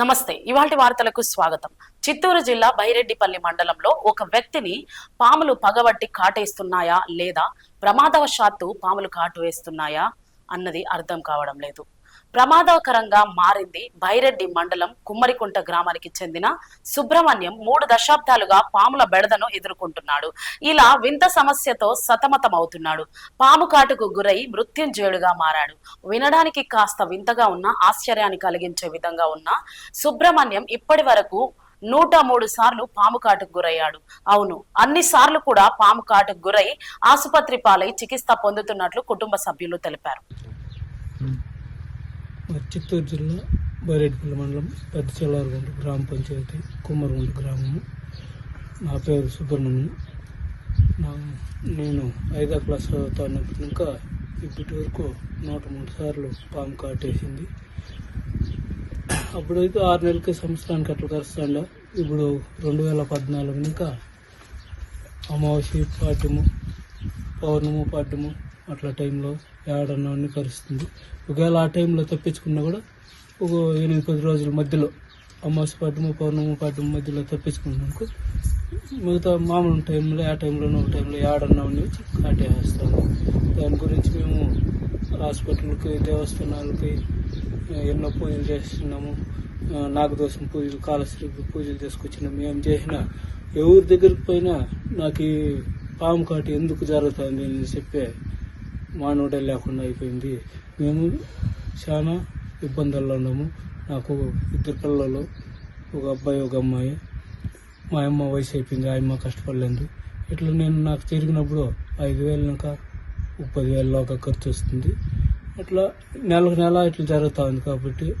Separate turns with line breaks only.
నమస్తే ఇవాటి వార్తలకు స్వాగతం. చిత్తూరు జిల్లా బైరెడ్డిపల్లి మండలంలో ఒక వ్యక్తిని పాములు పగబట్టి కాటేస్తున్నాయా లేదా? ప్రమాదవశాత్తు పాములు కాటు వేస్తున్నాయా? అన్నది అర్థం కావడం లేదు. ప్రమాదకరంగా మారింది భైరెడ్డి మండలం కుమ్మరికుంట గ్రామానికి చెందిన సుబ్రహ్మణ్యం మూడు దశాబ్దాలుగా పాముల బెడదను ఎదుర్కొంటున్నాడు. ఇలా వింత సమస్యతో సతమతమవుతున్నాడు. పాము కాటుకు గురై మృత్యుంజయుడుగా మారాడు. వినడానికి కాస్త వింతగా ఉన్న ఆశ్చర్యాన్ని కలిగించే విధంగా ఉన్న సుబ్రహ్మణ్యం ఇప్పటి వరకు నూట మూడు సార్లు పాము కాటుకు గురయ్యాడు. అవును అన్ని సార్లు కూడా పాము కాటుకు గురై ఆసుపత్రి పాలై చికిత్స పొందుతున్నట్లు కుటుంబ సభ్యులు తెలిపారు.
మరి చిత్తూరు జిల్లా బైరెడ్పల్లి మండలం పెద్ద చెల్లారుగుంట గ్రామ పంచాయతీ కుమ్మరుగుంట గ్రామము. నా పేరు సుబ్రహ్మణ్యం. నా నేను ఐదో క్లాస్ చదువుతున్నప్పుడు ఇంకా ఇప్పటి వరకు నూట మూడు సార్లు పాము కాటేసింది. అప్పుడైతే ఆరు నెలలకి సంవత్సరానికి అట్లా కరుస్తాండ. ఇప్పుడు రెండు వేల పద్నాలుగు ఇంకా అమావాస్య పాడ్యము పౌర్ణము పాడ్యము అట్లా టైంలో ఏడన్నా అన్ని కరుస్తుంది. ఒకవేళ ఆ టైంలో తప్పించుకున్నా కూడా ఒక ఎనిమిది పది రోజుల మధ్యలో అమావాస్య పాడ్యము పౌర్ణము పాడ్యము మధ్యలో తప్పించుకున్నాను మిగతా మామూలు టైంలో ఆ టైంలోనూ ఒక టైంలో ఏడన్నా ఉండి వచ్చి కాటేస్తాము దాని గురించి మేము హాస్పిటల్కి దేవస్థానాలకి ఎన్నో పూజలు చేస్తున్నాము. నాగదోషం పూజలు కాలశ్రీ పూజలు తీసుకొచ్చినాము మేము చేసిన ఎవరి దగ్గరికి పోయినా నాకు ఈ పాము కాటు ఎందుకు జరుగుతుంది అని చెప్పే మానవుడే లేకుండా అయిపోయింది. మేము చాలా ఇబ్బందుల్లో ఉన్నాము. నాకు ఇద్దరు పిల్లలు ఒక అబ్బాయి ఒక అమ్మాయి. మా అమ్మ వయసు అయిపోయింది ఆ అమ్మ కష్టపడలేదు. ఇట్లా నేను నాకు తిరిగినప్పుడు ఐదు వేలు ఇంకా పదివేల లోగా ఒక ఖర్చు వస్తుంది. అట్లా నెలకు నెల ఇట్లా జరుగుతూ ఉంది కాబట్టి